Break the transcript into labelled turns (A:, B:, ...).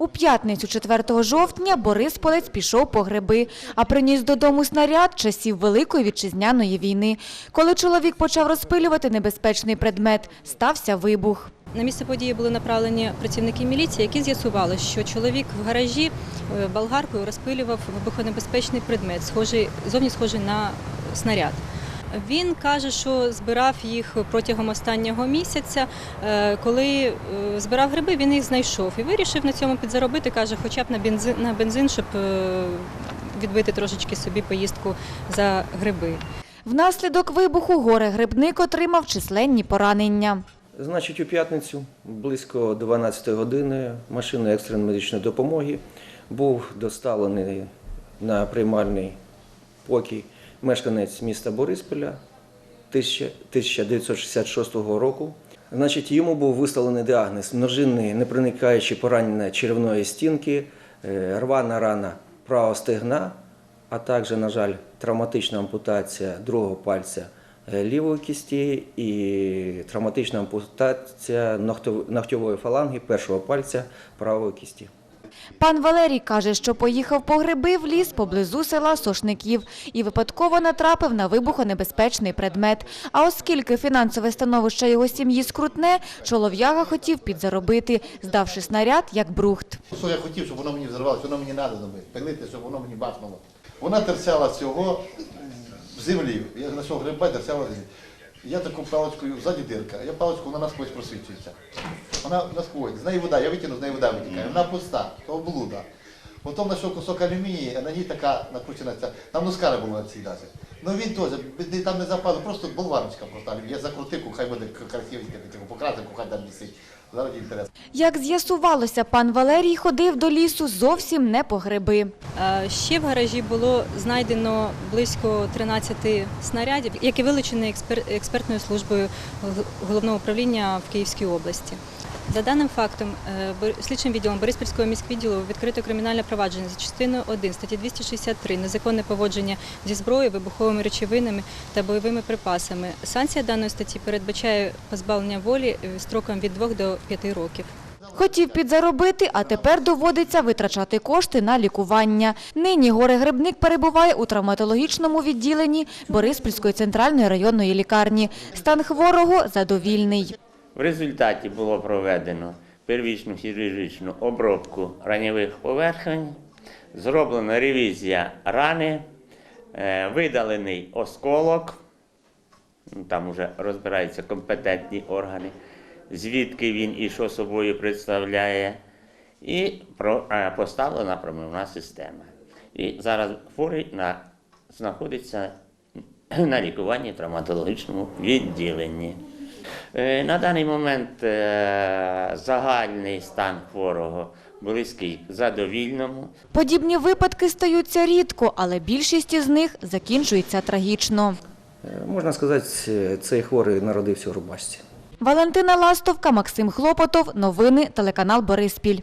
A: У п'ятницю 4 жовтня Борисполець пішов по гриби, а приніс додому снаряд часів Великої вітчизняної війни. Коли чоловік почав розпилювати небезпечний предмет, стався вибух.
B: На місце події були направлені працівники міліції, які з'ясували, що чоловік в гаражі е, болгаркою розпилював вибухонебезпечний предмет, схожий зовні схожий на снаряд. Він каже, що збирав їх протягом останнього місяця. Е, Коли е, збирав гриби, він їх знайшов і вирішив на цьому підзаробити. каже, хоча б на бензин, на бензин, щоб е, відбити трошечки собі поїздку за гриби.
A: Внаслідок вибуху горе-грибник отримав численні поранення.
C: Значить, у п'ятницю близько 12 години машиною екстреної медичної допомоги був доставлений на приймальний покій мешканець міста Борисполя 1966 року. Значить, йому був виставлений діагноз множинний непроникаючі поранення черевної стінки, е, рвана рана правого стегна, а також, на жаль, травматична ампутація другого пальця е, лівої кісті і травматична ампутація ногтьової фаланги першого пальця правої кісті.
A: Пан Валерій каже, що поїхав по гриби в ліс поблизу села Сошників і випадково натрапив на вибухонебезпечний предмет. А оскільки фінансове становище його сім'ї скрутне, чолов'яга хотів підзаробити, здавши снаряд як брухт.
D: Я хотів, щоб воно мені взорвалося, воно мені треба. Пилити, щоб воно мені бахнуло. Вона терцяла цього в землі. Я знайшов гриба, терцяла в землі. Я таку паличкою, ззаді дирка, я паличку, вона насквозь просвічується. Вона насквозь, з неї вода, я витягну, з неї вода витікає. Вона пуста, то облуда. Потім знайшов кусок алюмінії, а на ній така накручена ця, там носка не було на цій навіть. Ну він теж, там не запало, просто болваночка просто. Я закрутив, хай буде красивеньке, таке, покрасив, хай там висить. Заради інтересу.
A: Як з'ясувалося, пан Валерій ходив до лісу зовсім не по гриби.
B: Е, Ще в гаражі було знайдено близько 13 снарядів, які вилучені експер- експертною службою головного управління в Київській області. За даним фактом, е, слідчим відділом Бориспільського міськвідділу відкрито кримінальне провадження за частиною 1 статті 263 незаконне поводження зі зброєю, вибуховими речовинами та бойовими припасами. Санкція даної статті передбачає позбавлення волі е, строком від 2 до 5 років.
A: Хотів підзаробити, а тепер доводиться витрачати кошти на лікування. Нині горе-грибник перебуває у травматологічному відділенні Бориспільської центральної районної лікарні. Стан хворого задовільний.
E: В результаті було проведено первічну хірургічну обробку ранєвих поверхень, зроблена ревізія рани, е, видалений осколок, ну, там вже розбираються компетентні органи, звідки він і що собою представляє, і е, поставлена промивна система. І зараз хворий на, знаходиться на лікуванні в травматологічному відділенні. Е, На даний момент е, загальний стан хворого близький задовільному.
A: Подібні випадки стаються рідко, але більшість із них закінчується трагічно.
C: Е, Можна сказати, цей хворий народився у рубашці.
A: Валентина Ластовка, Максим Хлопотов. Новини телеканал Бориспіль.